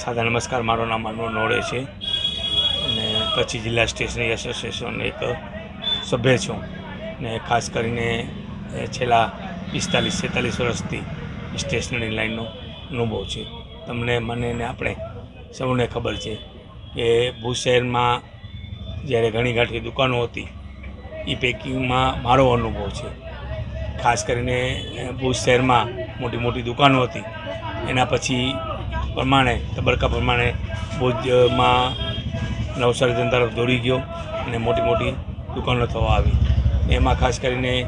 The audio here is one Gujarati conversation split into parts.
સાદા નમસ્કાર, મારું નામ અનુ નોડે છે. અને કચ્છી જિલ્લા સ્ટેશનરી એસોસિએશન એક સભ્ય છું. ને ખાસ કરીને છેલ્લા પિસ્તાલીસ, છેતાલીસ વર્ષથી સ્ટેશનરી લાઈનનો અનુભવ છે. તમને, મને ને આપણે સૌને ખબર છે કે ભુજ શહેરમાં જ્યારે ઘણી ગાંઠી દુકાનો હતી એ પેકિંગમાં મારો અનુભવ છે. ખાસ કરીને ભુજ શહેરમાં મોટી મોટી દુકાનો હતી. એના પછી પ્રમાણે, તબરકા પ્રમાણે ભુજમાં નવસારી તરફ દોડી ગયો અને મોટી મોટી દુકાનો થવા આવી. એમાં ખાસ કરીને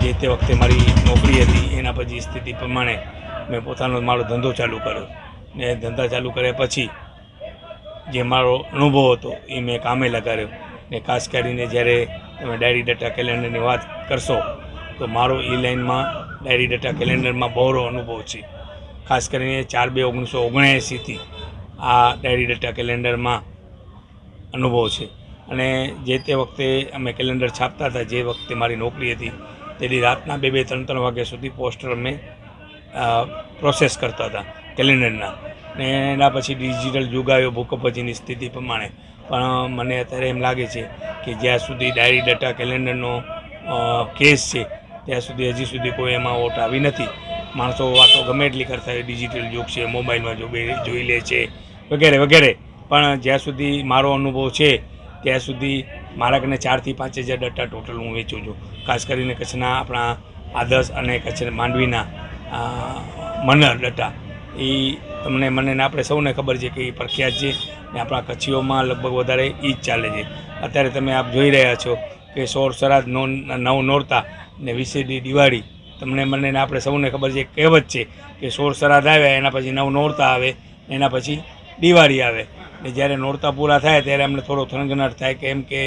જે તે વખતે મારી નોકરી હતી, એના પછી સ્થિતિ પ્રમાણે મેં પોતાનો મારો ધંધો ચાલુ કર્યો. ને ધંધા ચાલુ કર્યા પછી જે મારો અનુભવ હતો, એ મેં કામે લગાડ્યો. ને ખાસ કરીને જ્યારે તમે ડાયરી ડેટા કેલેન્ડરની વાત કરશો, તો મારો એ લાઈનમાં ડાયરી ડેટા કેલેન્ડરમાં બહોળો અનુભવ છે. ખાસ કરીને ચાર બે ઓગણીસો ઓગણએંસીથી આ ડાયરી ડેટા કેલેન્ડરમાં અનુભવ છે. અને જે તે વખતે અમે કેલેન્ડર છાપતા હતા, જે વખતે મારી નોકરી હતી, તેની રાતના બે બે ત્રણ ત્રણ વાગ્યા સુધી પોસ્ટર અમે પ્રોસેસ કરતા હતા કેલેન્ડરના. ને એના પછી ડિજિટલ યુગ આવ્યો ભૂકંપ પછીની સ્થિતિ પ્રમાણે. પણ મને અત્યારે એમ લાગે છે કે જ્યાં સુધી ડાયરી ડેટા કેલેન્ડરનો કેસ છે, ત્યાં સુધી હજી સુધી કોઈ એમાં ઓટ આવી નથી. માણસો વાતો ગમે એટલી કરતા હોય ડિજિટલ યુગ છે મોબાઈલમાં જો જોઈ લે છે, વગેરે વગેરે. પણ જ્યાં સુધી મારો અનુભવ છે, ત્યાં સુધી મારા કને ચારથી પાંચ હજાર ડટ્ટા ટોટલ હું વેચું છું. ખાસ કરીને કચ્છના આપણા આદર્શ અને કચ્છ માંડવીના મનર ડટ્ટા એ તમને, મને ને આપણે સૌને ખબર છે કે એ પ્રખ્યાત છે ને આપણા કચ્છીઓમાં લગભગ વધારે એ જ ચાલે છે. અત્યારે તમે આપ જોઈ રહ્યા છો કે સોળ સરાજ નો નવ નોરતા ને વિશેષી દિવાળી તમને મને આપણે સૌને ખબર છે કહેવત છે કે સોળ શ્રાદ્ધ આવ્યા એના પછી નવ નોરતા આવે, એના પછી દિવાળી આવે. ને જ્યારે નોરતા પૂરા થાય ત્યારે અમને થોડો થનગનાટ થાય કેમ કે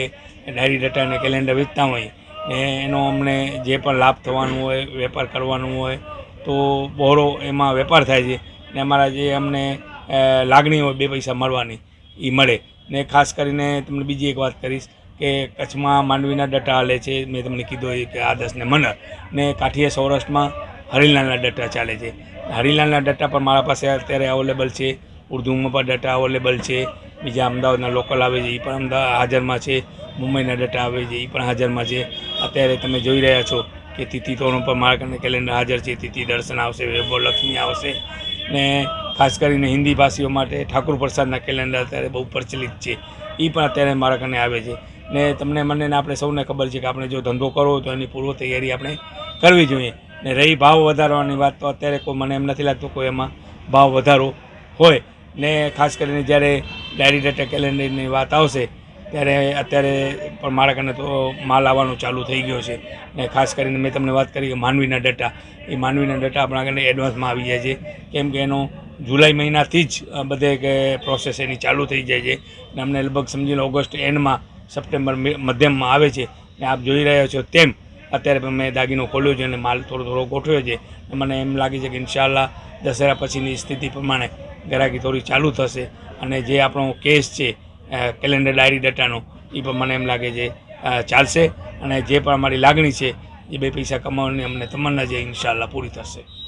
ડાયરી ડેટા અને કેલેન્ડર વેચતા હોય. ને એનો અમને જે પણ લાભ થવાનું હોય, વેપાર કરવાનું હોય, તો બહોળો એમાં વેપાર થાય છે. ને અમારા જે અમને લાગણી હોય બે પૈસા મળવાની એ મળે. ને ખાસ કરીને તમને બીજી એક વાત કરીશ કે કચ્છમાં માંડવીના ડટ્ટા હાલે છે. મેં તમને કીધું એ કે આદર્શને મનર ને કાઠીએ સૌરાષ્ટ્રમાં હરિલાલના ડટ્ટા ચાલે છે. હરિલાલના ડટ્ટા પણ મારા પાસે અત્યારે અવેલેબલ છે. ઉર્દુમાં પણ ડટ્ટા અવેલેબલ છે. બીજા અમદાવાદના લોકલ આવે છે, એ પણ અમદાવાદ હાજરમાં છે. મુંબઈના ડટ્ટા આવે છે, એ પણ હાજરમાં છે. અત્યારે તમે જોઈ રહ્યા છો કે તિથિ તોરણ પર મારા કેલેન્ડર હાજર છે. તિથિ દર્શન આવશે, વૈભવ લક્ષ્મી આવશે. ને ખાસ કરીને હિન્દી ભાષીઓ માટે ઠાકુર પ્રસાદના કેલેન્ડર અત્યારે બહુ પ્રચલિત છે. એ પણ અત્યારે મારા કને આવે છે. ને તમને મને આપણે સૌને ખબર છે કે આપણે જો ધંધો કરવો તો એની પૂર્વ તૈયારી આપણે કરવી જોઈએ. ને રહી ભાવ વધારવાની વાત તો અત્યારે કોઈ મને એમ નથી લાગતું કોઈ એમાં ભાવ વધારો હોય. ને ખાસ કરીને જ્યારે ડાયરી ડેટા કેલેન્ડરની વાત આવશે, ત્યારે અત્યારે પણ મારા કને તો માલ આવવાનો ચાલુ થઈ ગયો છે. ને ખાસ કરીને મેં તમને વાત કરી કે માનવીના ડેટા એ માનવીના ડેટા આપણા કને એડવાન્સમાં આવી જાય છે. કેમ કે એનો જુલાઈ મહિનાથી જ બધે કે પ્રોસેસ એની ચાલુ થઈ જાય છે. ને અમને લગભગ સમજી લો ઓગસ્ટ એન્ડમાં સપ્ટેમ્બર મધ્યમમાં આવે છે, ને આપ જોઈ રહ્યા છો તેમ અત્યારે પણ મેં દાગીનો ખોલ્યો છે અને માલ થોડો થોડો ગોઠવ્યો છે. મને એમ લાગે છે કે ઇન્શાલ્લાહ દશેરા પછીની સ્થિતિ પ્રમાણે ગ્રાહકી થોડી ચાલુ થશે અને જે આપણો કેસ છે કેલેન્ડર ડાયરી ડેટાનો એ પણ મને એમ લાગે છે ચાલશે અને જે પણ અમારી લાગણી છે, એ બે પૈસા કમાવાની અમને તમન્ના છે ઇન્શાલ્લાહ પૂરી થશે.